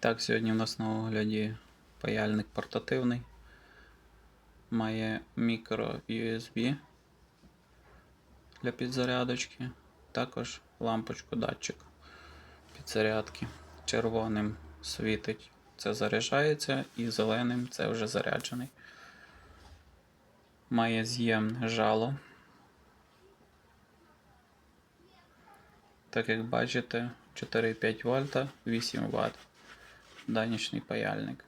так, сьогодні в нас на огляді паяльник портативний. Має мікро USB для підзарядочки. Також лампочку датчик підзарядки. Червоним світить це заряджається, і зеленим це вже заряджений. Має з'ємне жало. Так як бачите, 4,5 вольта, 8 Вт. Данічний паяльник.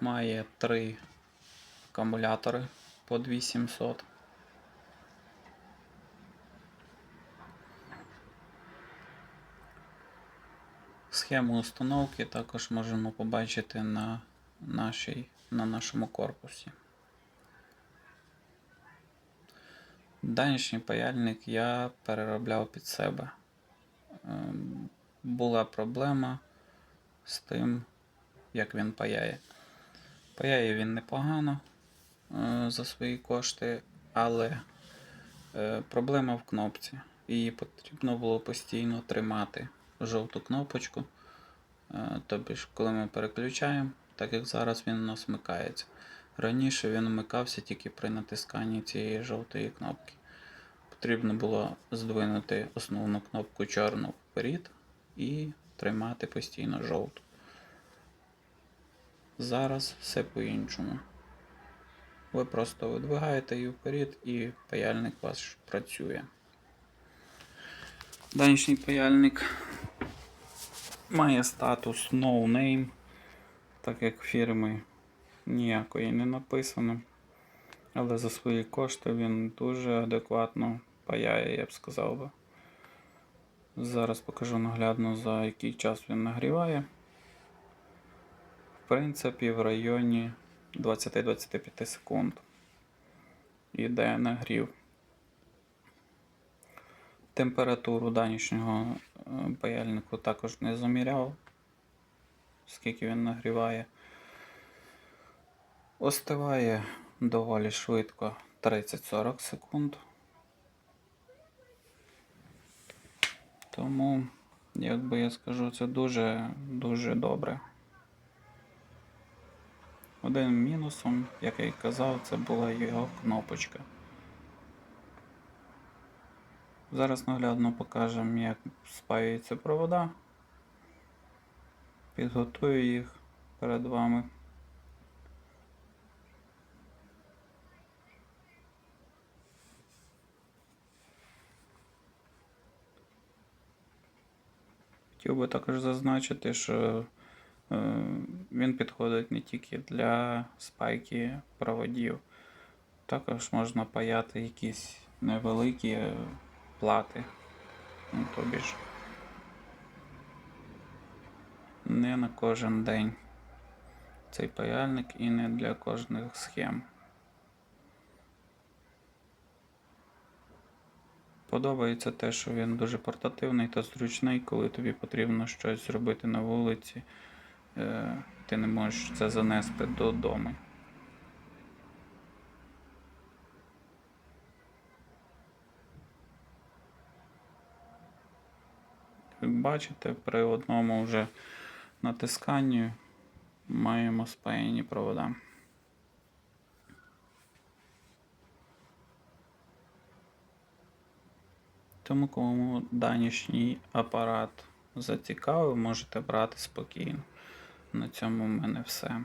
Має три акумулятори по 2700. Схему установки також можемо побачити на, нашій, на нашому корпусі. Данішній паяльник я переробляв під себе. Була проблема з тим, як він паяє. Паяє він непогано е, за свої кошти, але е, проблема в кнопці. Її потрібно було постійно тримати жовту кнопочку. Тобто, коли ми переключаємо, так як зараз він у нас вмикається. Раніше він вмикався тільки при натисканні цієї жовтої кнопки. Потрібно було здвинути основну кнопку чорну вперед і тримати постійно жовту. Зараз все по-іншому. Ви просто видвигаєте її вперед і паяльник у вас працює. Данішній паяльник має статус No Name, так як фірми ніякої не написано. Але за свої кошти він дуже адекватно паяє, я б сказав би. Зараз покажу наглядно, за який час він нагріває. В принципі, в районі 20-25 секунд іде нагрів. Температуру данішнього е, паяльнику також не заміряв, скільки він нагріває. Остиває доволі швидко 30-40 секунд. Тому, як би я скажу, це дуже дуже добре. Один мінусом, як я й казав, це була його кнопочка. Зараз наглядно покажемо, як спаюються провода. Підготую їх перед вами. Хотів би також зазначити, що е, він підходить не тільки для спайки проводів, також можна паяти якісь невеликі плати. Ну, тобі ж не на кожен день цей паяльник і не для кожних схем. Подобається те, що він дуже портативний та зручний, коли тобі потрібно щось зробити на вулиці, е, ти не можеш це занести додому. Як бачите, при одному вже натисканні маємо спаяні провода. Тому кому данішній апарат зацікавив, можете брати спокійно. На цьому в мене все.